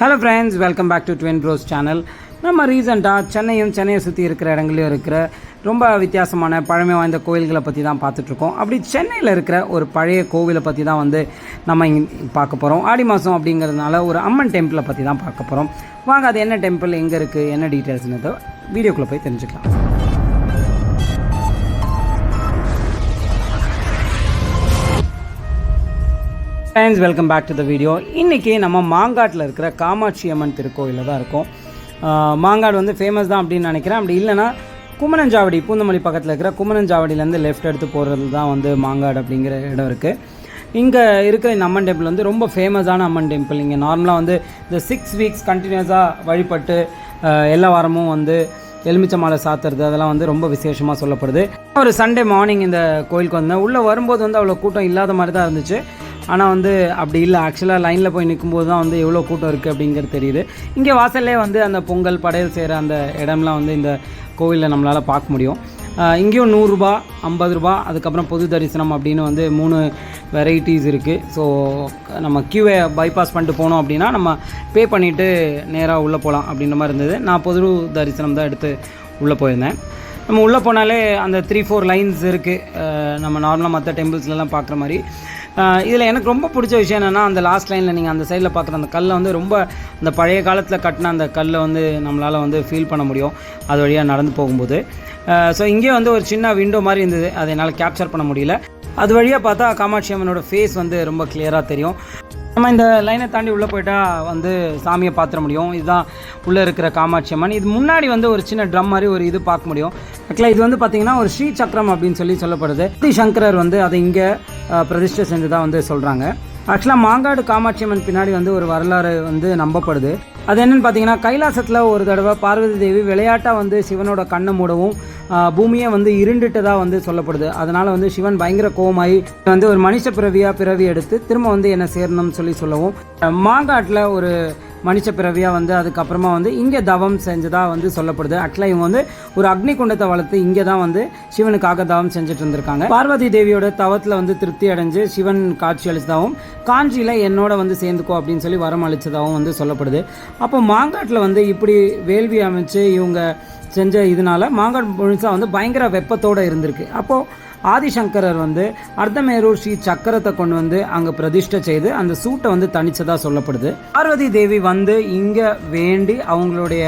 Hello friends welcome back to twin bros channel நம்ம ரீசெண்டாக சென்னையும் சென்னையை சுற்றி இருக்கிற இடங்களையும் இருக்கிற ரொம்ப வித்தியாசமான பழமை வாய்ந்த கோயில்களை பற்றி தான் பார்த்துட்ருக்கோம். அப்படி சென்னையில் இருக்கிற ஒரு பழைய கோவிலை பற்றி தான் வந்து நம்ம பார்க்க போகிறோம் ஆடி மாதம் அப்படிங்கிறதுனால ஒரு அம்மன் டெம்பிளை பற்றி தான் பார்க்க போகிறோம் வாங்க அது என்ன டெம்பிள் எங்கே இருக்குது என்ன டீட்டெயில்ஸ்னு வீடியோக்குள்ளே போய் தெரிஞ்சுக்கலாம். Friends welcome back to the video இன்றைக்கி நம்ம மாங்காட்டில் இருக்கிற காமாட்சி அம்மன் திருக்கோயிலில் தான் இருக்கும். மாங்காடு வந்து ஃபேமஸ் தான் அப்படின்னு நினைக்கிறேன். அப்படி இல்லைன்னா குமரஞ்சாவடி பூந்தமல்லி பக்கத்தில் இருக்கிற குமரஞ்சாவடியிலேருந்து லெஃப்ட் எடுத்து போகிறது தான் வந்து மாங்காடு அப்படிங்கிற இடம் இருக்குது இங்கே இருக்கிற இந்த அம்மன் டெம்பிள் வந்து ரொம்ப ஃபேமஸான அம்மன் டெம்பிள் இங்கே நார்மலாக வந்து இந்த சிக்ஸ் வீக்ஸ் கண்டினியூஸாக வழிபட்டு எல்லா வாரமும் வந்து எலுமிச்சை மாலை சாத்துறது அதெல்லாம் வந்து ரொம்ப விசேஷமாக சொல்லப்படுது. ஒரு சண்டே மார்னிங் இந்த கோயிலுக்கு வந்தேன். உள்ளே வரும்போது வந்து அவ்வளோ கூட்டம் இல்லாத மாதிரி தான் இருந்துச்சு. ஆனால் வந்து அப்படி இல்லை. ஆக்சுவலாக லைனில் போய் நிற்கும்போது தான் வந்து எவ்வளோ கூட்டம் இருக்குது அப்படிங்கிறது தெரியுது. இங்கே வாசல்லே வந்து அந்த பொங்கல் படையல் செய்கிற அந்த இடம்லாம் வந்து இந்த கோவிலில் நம்மளால் பார்க்க முடியும். இங்கேயும் நூறுரூபா ஐம்பது ரூபா அதுக்கப்புறம் பொது தரிசனம் அப்படின்னு வந்து மூணு வெரைட்டிஸ் இருக்குது ஸோ நம்ம கியூவை பைபாஸ் பண்ணிட்டு போனோம் அப்படின்னா நம்ம பே பண்ணிவிட்டு நேராக உள்ளே போகலாம் அப்படின்ற மாதிரி இருந்தது. நான் பொது தரிசனம் தான் எடுத்து உள்ளே போயிருந்தேன். நம்ம உள்ளே போனாலே அந்த த்ரீ ஃபோர் லைன்ஸ் இருக்குது நம்ம நார்மலாக மற்ற டெம்பிள்ஸ்லலாம் பார்க்குற மாதிரி. இதில் எனக்கு ரொம்ப பிடிச்ச விஷயம் என்னென்னா அந்த லாஸ்ட் லைனில் நீங்கள் அந்த சைடில் பார்க்குற அந்த கல்லை வந்து ரொம்ப அந்த பழைய காலத்தில் கட்டின அந்த கல்லை வந்து நம்மளால் வந்து ஃபீல் பண்ண முடியும். அது வழியாக நடந்து போகும்போது. ஸோ இங்கே வந்து ஒரு சின்ன விண்டோ மாதிரி இருந்தது. அதை என்னால் கேப்சர் பண்ண முடியல. அது வழியாக பார்த்தா காமாட்சி அம்மனோட ஃபேஸ் வந்து ரொம்ப கிளியராக தெரியும். நம்ம இந்த லைனை தாண்டி உள்ளே போயிட்டால் வந்து சாமியை பார்த்துட முடியும். இதுதான் உள்ளே இருக்கிற காமாட்சி அம்மன். இது முன்னாடி வந்து ஒரு சின்ன ட்ரம் மாதிரி ஒரு இது பார்க்க முடியும். ஆக்சுவலாக இது வந்து பார்த்திங்கன்னா ஒரு ஸ்ரீ சக்கரம் அப்படின்னு சொல்லி சொல்லப்படுது. ஸ்ரீ சங்கரர் வந்து அதை இங்கே பிரதிஷ்டை செஞ்சதாக வந்து சொல்கிறாங்க ஆக்சுவலாக மாங்காடு காமாட்சி அம்மன் பின்னாடி வந்து ஒரு வரலாறு வந்து நம்பப்படுது. அது என்னென்னு பார்த்தீங்கன்னா கைலாசத்தில் ஒரு தடவை பார்வதி தேவி விளையாட்டாக வந்து சிவனோட கண்ணை மூடவும் பூமியே வந்து இருண்டுட்டதாக வந்து சொல்லப்படுது. அதனால் வந்து சிவன் பயங்கர கோவமாயி வந்து ஒரு மனுஷ பிறவியாக பிறவி எடுத்து திரும்ப வந்து என்ன சேரணும்னு சொல்லி சொல்லவும் மாங்காட்டில் ஒரு மனுஷ பிறவியாக வந்து அதுக்கப்புறமா வந்து இங்கே தவம் செஞ்சதாக வந்து சொல்லப்படுது. ஆக்சுவலாக இவங்க வந்து ஒரு அக்னி குண்டத்தை வளர்த்து இங்கே தான் வந்து சிவனுக்காக தவம் செஞ்சுட்டு இருந்திருக்காங்க. பார்வதி தேவியோட தவத்தில் வந்து திருப்தி அடைஞ்சு சிவன் காட்சி அளித்ததாகவும் காஞ்சியில் என்னோட வந்து சேர்ந்துக்கோ அப்படின்னு சொல்லி வரம் அளித்ததாகவும் வந்து சொல்லப்படுது. அப்போ மாங்காட்டில் வந்து இப்படி வேள்வி அமைச்சு இவங்க செஞ்ச இதனால மாங்காடு முழுசாக வந்து பயங்கர வெப்பத்தோடு இருந்திருக்கு. அப்போது ஆதிசங்கரர் வந்து அர்த்தமேரூர் ஸ்ரீ சக்கரத்தை கொண்டு வந்து அங்கே பிரதிஷ்டை செய்து அந்த சூட்டை வந்து தணிச்சதாக சொல்லப்படுது. பார்வதி தேவி வந்து இங்கே வேண்டி அவங்களுடைய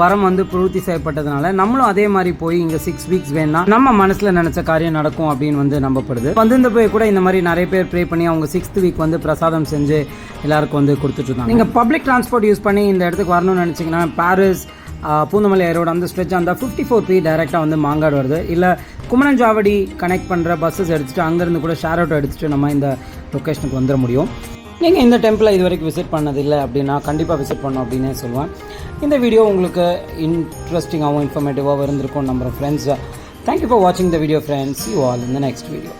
வரம் வந்து பூர்த்தி செய்யப்பட்டதுனால நம்மளும் அதே மாதிரி போய் இங்கே சிக்ஸ் வீக்ஸ் வேணா நம்ம மனசில் நினச்ச காரியம் நடக்கும் அப்படின்னு வந்து நம்பப்படுது. வந்திருந்த போய் கூட இந்த மாதிரி நிறைய பேர் ப்ரே பண்ணி அவங்க சிக்ஸ்த் வீக் வந்து பிரசாதம் செஞ்சு எல்லாருக்கும் வந்து கொடுத்துட்டு இருந்தாங்க. நீங்கள் பப்ளிக் டிரான்ஸ்போர்ட் யூஸ் பண்ணி இந்த இடத்துக்கு வரணும்னு நினச்சிங்கன்னா பாரிஸ் பூந்தமல்லி ஏரோடு அந்த ஸ்ட்ரெச் அந்த ஃபிஃப்டி ஃபோர் பி டைரெக்டாக வந்து மாங்காடு வருது. இல்லை குமரஞ்சாவடி கனெக்ட் பண்ணுற பஸ்ஸஸ் எடுத்துகிட்டு அங்கேருந்து கூட ஷேர் அவுட் எடுத்துகிட்டு நம்ம இந்த லொக்கேஷனுக்கு வந்துட முடியும். நீங்கள் இந்த டெம்பிளை இது வரைக்கும் விசிட் பண்ணதில்லை அப்படின்னா கண்டிப்பாக விசிட் பண்ணோம் அப்படின்னே சொல்லுவேன். இந்த வீடியோ உங்களுக்கு இன்ட்ரெஸ்டிங்காகவும் இன்ஃபர்மேட்டிவாகவும் இருந்திருக்கும் நம்ம ஃப்ரெண்ட்ஸ் தேங்க்யூ ஃபார் வாட்சிங் the video friends you all இந்த நெக்ஸ்ட் வீடியோ